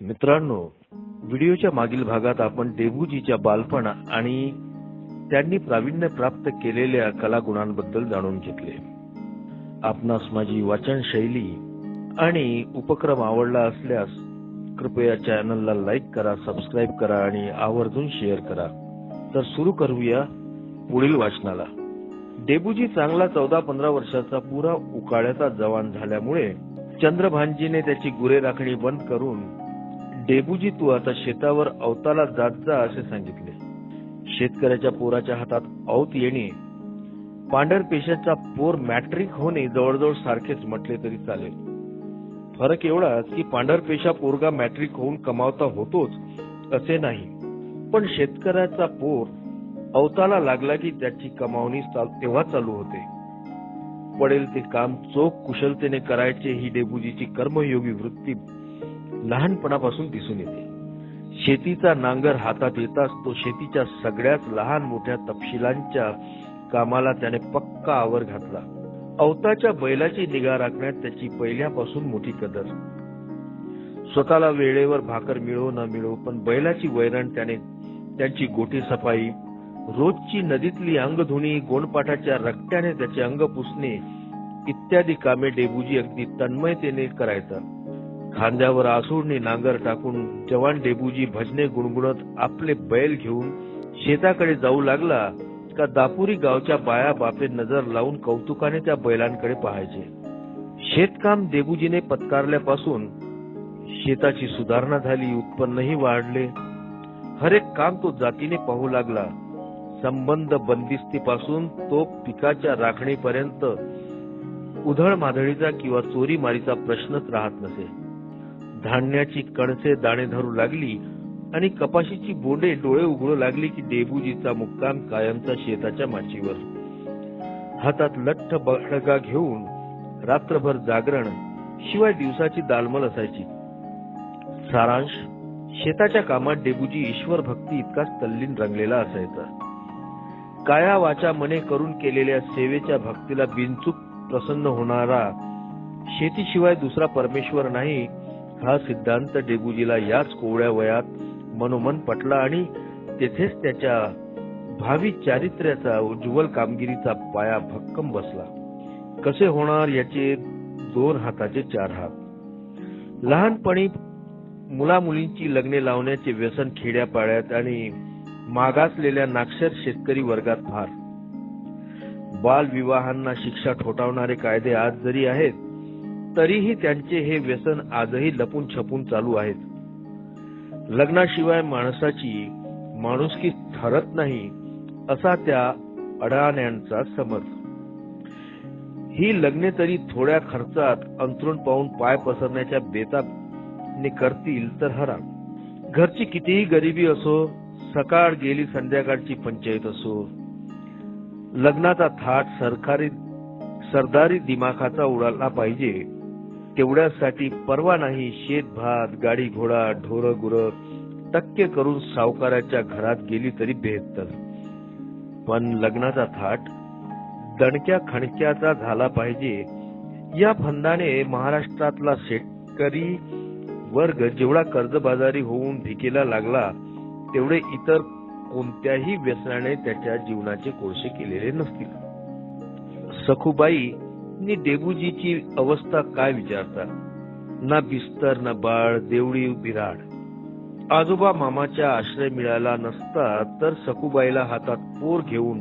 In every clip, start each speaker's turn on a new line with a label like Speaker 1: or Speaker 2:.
Speaker 1: मित्रांनो व्हिडिओच्या मागील भागात आपण डेबूजीच्या बालपण आणि त्यांनी प्रावीण्य प्राप्त केलेल्या कलागुणांबद्दल जाणून घेतले. आपणास माझी वाचन शैली आणि उपक्रम आवडला असल्यास कृपया चॅनलला लाईक करा सबस्क्राईब करा आणि आवर्जून शेअर करा. तर सुरू करूया पुढील वाचनाला. डेबूजी चांगला चौदा पंधरा वर्षाचा पुरा उकाळ्याचा जवान झाल्यामुळे चंद्रभानजीने त्याची गुरे राखणी बंद करून डेबूजी तू आता शेतावर अवताला जात जा असे सांगितले. शेतकऱ्याच्या पोराच्या हातात औत येणे पांढर पेशाचा पोर मॅट्रिक होणे जवळजवळ सारखेच म्हटले तरी चालेल. फरक एवढाच की पांढर पेशा पोरगा मॅट्रिक होऊन कमावता होतोच असे नाही. पण शेतकऱ्याचा पोर अवताला लागला की त्याची कमावणी चाल- तेव्हा चालू होते. पडेल ते काम चोख कुशलतेने करायचे ही डेबुजीची कर्मयोगी वृत्ती लहानपणापासून दिसून येते. शेतीचा नांगर हातात येताच तो शेतीच्या सगळ्याच लहान मोठ्या तपशिलांच्या कामाला त्याने पक्का आवर घातला. अवताच्या बैलाची निगा राखण्यात त्याची पहिल्यापासून मोठी कदर. स्वतःला वेळेवर भाकर मिळो न मिळो पण बैलाची वैरण त्याने त्यांची गोटी सफाई रोजची नदीतली अंगधुणी गोंडपाठाच्या रक्त्याने त्याचे अंग पुसणे इत्यादी कामे डेबूजी अगदी तन्मयतेने करायचा. खांद्यावर आसूडने नांगर टाकून जवान डेबूजी भजने गुणगुणत आपले बैल घेऊन शेताकडे जाऊ लागला का दापुरी गावच्या बाया बापे नजर लावून कौतुकाने त्या बैलांकडे पाहायचे. शेतकाम देबूजीने पत्कारल्यापासून शेताची सुधारणा झाली उत्पन्नही वाढले. हरेक काम तो जातीने पाहू लागला. संबंध बंदिस्तीपासून तो पिकाच्या राखणीपर्यंत उधळ माधळीचा किंवा चोरी मारीचा प्रश्नच राहत नसे. धान्याची कणसे दाणे धरू लागली आणि कपाशीची बोंडे डोळे उघडू लागली की देबूजीचा मुक्काम कायमचा शेताच्या माचीवर. हातात लठ्ठ बडगा घेऊन रात्रभर जागरण शिवाय दिवसाची दालमल असायची. सारांश शेताच्या कामात डेबूजी ईश्वर भक्ती इतकाच तल्लीन रंगलेला असायचा. काया वाचा मने करून केलेल्या सेवेच्या भक्तीला बिनचूक प्रसन्न होणारा शेतीशिवाय दुसरा परमेश्वर नाही हा सिद्धांत डेबूजीला याच कोवळ्या वयात मनोमन पटला आणि तेथेच त्याच्या भावी चारित्र्याचा उज्ज्वल कामगिरीचा पाया भक्कम बसला. कसे होणार याचे दोन हाताचे चार हात? लहानपणी मुला मुलींची लग्ने लावण्याचे व्यसन खेड्यापाड्यात आणि मागासलेल्या नाक्षर शेतकरी वर्गात फार. बाल विवाहांना शिक्षा ठोठावणारे कायदे आज जरी आहेत तरीही त्यांचे हे व्यसन आजही लपून छपून चालू आहेत. लग्नाशिवाय माणसाची माणुसकी ठरत नाही असा त्या अडाण्यांचा समज. ही लग्ने तरी थोड्या खर्चात अंतरून पाहून पाय पसरण्याच्या बेताने करतील तर हरा घरची कितीही गरिबी असो सकाळ गेली संध्याकाळची पंचायत असो लग्नाचा थाट सरकारी सरदारी दिमाखाचा उडाला पाहिजे. तेवढ्यासाठी परवा नाही शेत भात गाडी घोडा ढोर गुर टक्के करून सावकाराच्या घरात गेली तरी बेहत्तर. पण लग्नाचा थाट दणक्या खणक्याचा झाला पाहिजे. या फंदाने महाराष्ट्रातला शेतकरी वर्ग जेवढा कर्जबाजारी होऊन भिकेला लागला तेवढे इतर कोणत्याही व्यसनाने त्याच्या जीवनाचे कोळसे केलेले नसतील. सखुबाई नि डेबूजीची अवस्था काय विचारता ना बिस्तर ना बाळ देवळी बिराड. आजोबा मामाच्या आश्रय मिळाला नसता तर सखुबाईला हातात पोर घेऊन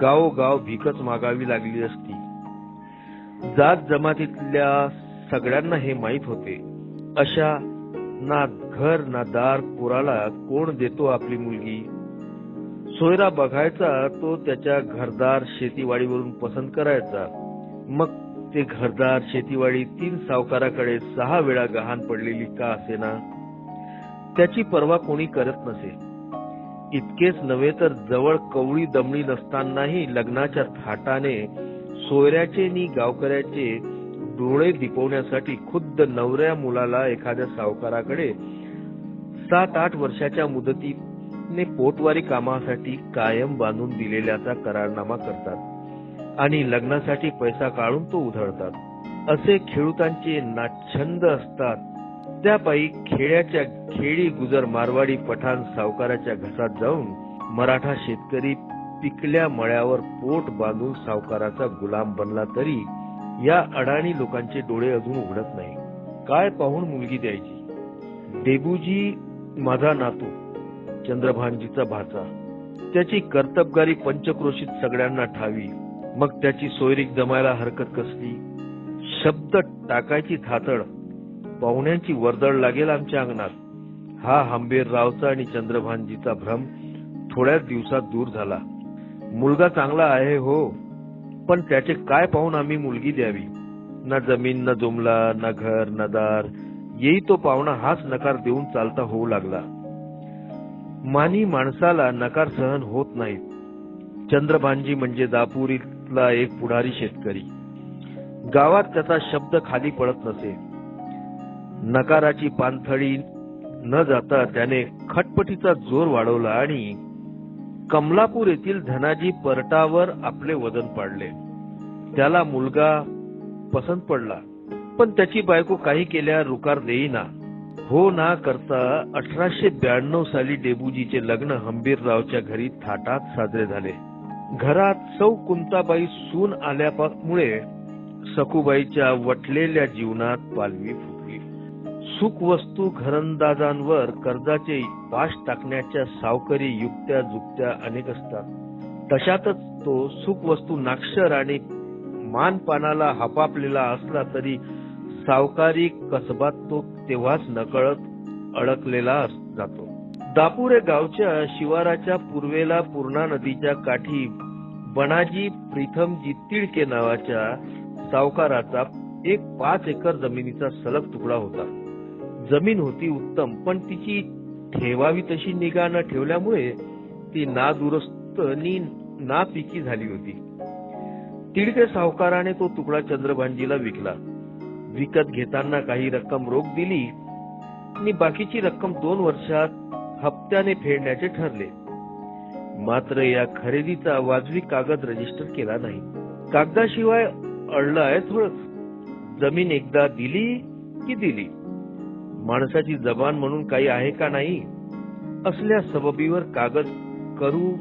Speaker 1: गावोगाव भिकच मागावी लागली असती. जात जमातीतल्या सगळ्यांना हे माहीत होते. अशा ना घर ना दार पोराला कोण देतो आपली मुलगी? सोयरा बघायचा तो त्याच्या घरदार शेतीवाडीवरून पसंत करायचा. मग ते घरदार शेतीवाडी तीन सावकाराकडे सहा वेळा गहाण पडलेली का असेना? त्याची पर्वा कोणी करत नसे. इतकेच नव्हे तर जवळ कवळी दमणी नसतानाही लग्नाच्या थाटाने सोयऱ्याचे नि गावकऱ्याचे डोळे दिपवण्यासाठी खुद्द नवऱ्या मुलाला एखाद्या सावकाराकडे सात आठ वर्षाच्या मुदतीने पोटवारी कामासाठी कायम बांधून दिलेल्याचा करारनामा करतात. आणि लग्नासाठी पैसा काढून तो उधळतात. असे खेळूतांचे नाच्छंद असतात. त्यापायी खेड्याच्या खेडी गुजर मारवाडी पठाण सावकाराच्या घसात जाऊन मराठा शेतकरी पिकल्या मळ्यावर पोट बांधून सावकाराचा गुलाम बनला तरी या अडाणी लोकांचे डोळे अजून उघडत नाही. काय पाहून मुलगी द्यायची? डेबूजी माझा नातू चंद्रभानजीचा भाचा. त्याची कर्तबगारी पंचक्रोशीत सगळ्यांना ठावी. मग त्याची सोयरीक जमायला हरकत कसली? शब्द टाकायची थातड पाहुण्यांची वर्दळ लागेल आमच्या अंगणात. हा हंबीररावचा आणि चंद्रभानजीचा भ्रम थोड्याच दिवसात दूर झाला. मुलगा चांगला आहे हो पण त्याचे काय पाहून आम्ही मुलगी द्यावी? ना जमीन न जुमला ना घर ना दार येई तो पाहुणा हाच नकार देऊन चालता होऊ लागला. मानी माणसाला नकार सहन होत नाहीत. चंद्रभानजी म्हणजे गावातला एक पुढारी शेतकरी. गावात त्याचा शब्द खाली पडत नसे. नकाराची पानथळी न जाता त्याने खटपटीचा जोर वाढवला आणि कमलापूर येथील धनाजी परटावर आपले वजन पाडले. त्याला मुलगा पसंत पडला. पण त्याची बायको काही केल्या रुकार देईना. हो ना करता अठराशे ब्याण्णव साली डेबूजीचे लग्न हंबीररावच्या घरी थाटात साजरे झाले. घरात सौ कुंताबाई सून आल्यामुळे सखूबाईच्या वटलेल्या जीवनात पालवी फुटली. सुख वस्तू घरंदाजांवर कर्जाचे पाश टाकण्याच्या सावकरी युक्त्या जुक्त्या अनेक असतात. तशातच तो सुख वस्तू नाक्षर आणि मानपानाला हपापलेला असला तरी सावकारी कसबात तो तेव्हाच नकळत अडकलेला जातो. दापुरे गावच्या शिवाराच्या पूर्वेला पूर्णा नदीच्या काठी बनाजी प्रीथमजी तिडके नावाच्या सावकाराचा एक पाच एकर जमिनीचा सलग तुकडा होता. जमीन होती उत्तम पण तिची ठेवावी तशी निगा न ठेवल्यामुळे ती नादुरस्त नि नापिकी झाली होती. तिडके सावकाराने तो तुकडा चंद्रभांजीला विकला. विकत घेताना काही रक्कम रोख दिली आणि बाकीची रक्कम दोन वर्षात हप्त्याने फेडण्याचे ठरले. मात्र या खरेदीचा वाजवी कागद रजिस्टर केला नाही. कागदाशिवाय अडलं आहे थोडं. जमीन एकदा दिली की दिली? माणसाची जबान म्हणून काही आहे का नाही? असल्या सबबीवर कागद करू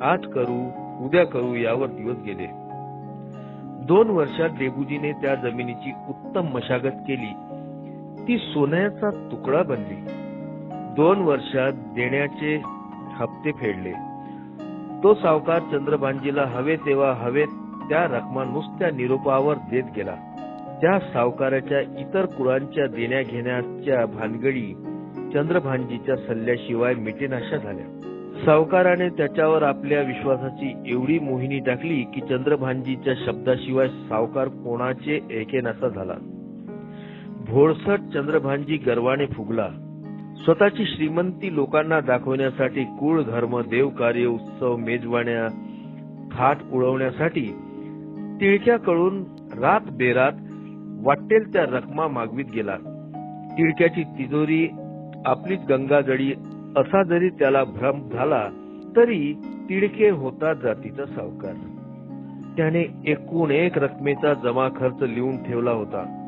Speaker 1: आज करू उद्या करू यावर दिवस गेले. दोन वर्षात डेबूजीने त्या जमिनीची उत्तम मशागत केली. ती सोन्याचा तुकडा बनली. दोन वर्षात देण्याचे हप्ते फेडले. तो सावकार चंद्रभांजीला हवे तेव्हा हवे त्या रकमा नुसत्या निरोपावर देत गेला. त्या सावकाराच्या इतर कुळांच्या देण्या घेण्याच्या भानगडी चंद्रभांजीच्या सल्ल्याशिवाय मिटेनाशा झाल्या. सावकाराने त्याच्यावर आपल्या विश्वासाची एवढी मोहिनी टाकली की चंद्रभांजीच्या शब्दाशिवाय सावकार कोणाचे एकेनासा झाला. भोळसट चंद्रभांजी गर्वाने फुगला. स्वतःची श्रीमंती लोकांना दाखवण्यासाठी कुळ धर्म देवकार्य उत्सव मेजवान्या थाट उडवण्यासाठी टिळक्याकडून रात बेरात वाटेल त्या रकमा मागवीत गेला. तिळक्याची तिजोरी आपलीच गंगाजळी असा जरी त्याला भ्रम झाला तरी तिडके होता जातीचा सावकार. त्याने एकूण एक रकमेचा जमा खर्च लिहून ठेवला होता.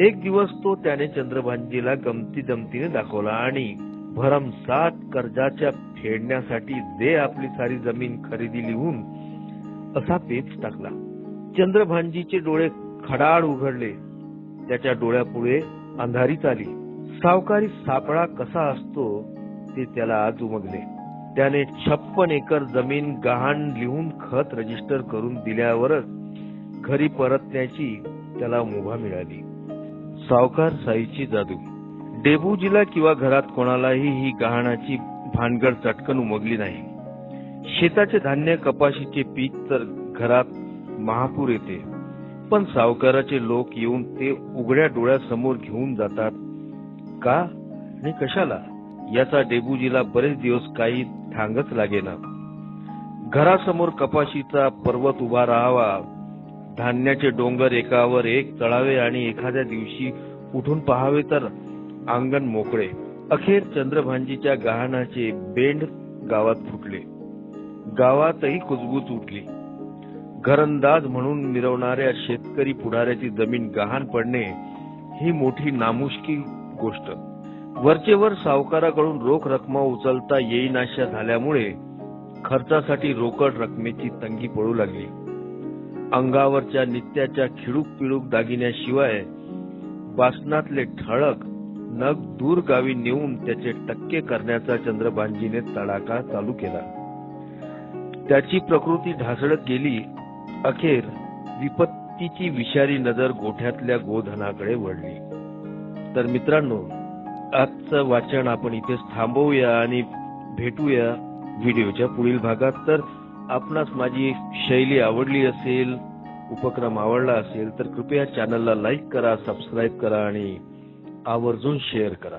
Speaker 1: एक दिवस तो त्याने चंद्रभानजीला गमती जमतीने दाखवला आणि भरमसाठ कर्जाच्या फेडण्यासाठी दे आपली सारी जमीन खरेदी लिहून असा पेच टाकला. चंद्रभानजीचे डोळे खडाड उघडले. त्याच्या डोळ्यापुढे अंधारीच आली. सावकारी सापळा कसा असतो ते त्याला आज उमगले. त्याने छप्पन एकर जमीन गहाण लिहून खत रजिस्टर करून दिल्यावरच घरी परतण्याची त्याला मुभा मिळाली. सावकार साईची जादू. डेबूजीला किंवा घरात कोणालाही ही गहाणाची भानगड चटकन उमगली नाही. शेताचे धान्य कपाशीचे पीक तर घरात महापूर येते. पण सावकाराचे लोक येऊन ते उघड्या डोळ्यासमोर घेऊन जातात. का? आणि कशाला? याचा डेबूजीला बरेच दिवस काही ठांगच लागेना. घरासमोर कपाशीचा पर्वत उभा राहावा धान्याचे डोंगर एकावर एक चढावे आणि एखाद्या दिवशी उठून पहावे तर अंगण मोकळे. अखेर चंद्रभांजीच्या गहाणाचे बेंड गावात फुटले. गावातही कुजबूज उठली. घरंदाज म्हणून मिरवणाऱ्या शेतकरी पुढाऱ्याची जमीन गहाण पडणे ही मोठी नामुष्की गोष्ट. वरचेवर सावकाराकडून रोख रकमा उचलता येईनाशा झाल्यामुळे खर्चासाठी रोकड रकमेची तंगी पडू लागली. अंगावरच्या नित्याच्या खिळूक पिळूक दागिन्याशिवाय बासनातले ठळक नग दूर गावी नेऊन त्याचे टक्के करण्याचा चंद्रभांजीने तडाखा चालू केला. त्याची प्रकृती ढासळत गेली अखेर विपत्तीची विषारी नजर गोठ्यातल्या गोधनाकडे वळली. तर मित्रांनो आजचं वाचन आपण इथेच थांबवूया आणि भेटूया व्हिडिओच्या पुढील भागात. तर आपणास माझी शैली आवडली असेल उपक्रम आवडला असेल तर कृपया चॅनलला लाईक करा सबस्क्राईब करा आणि आवर्जून शेअर करा.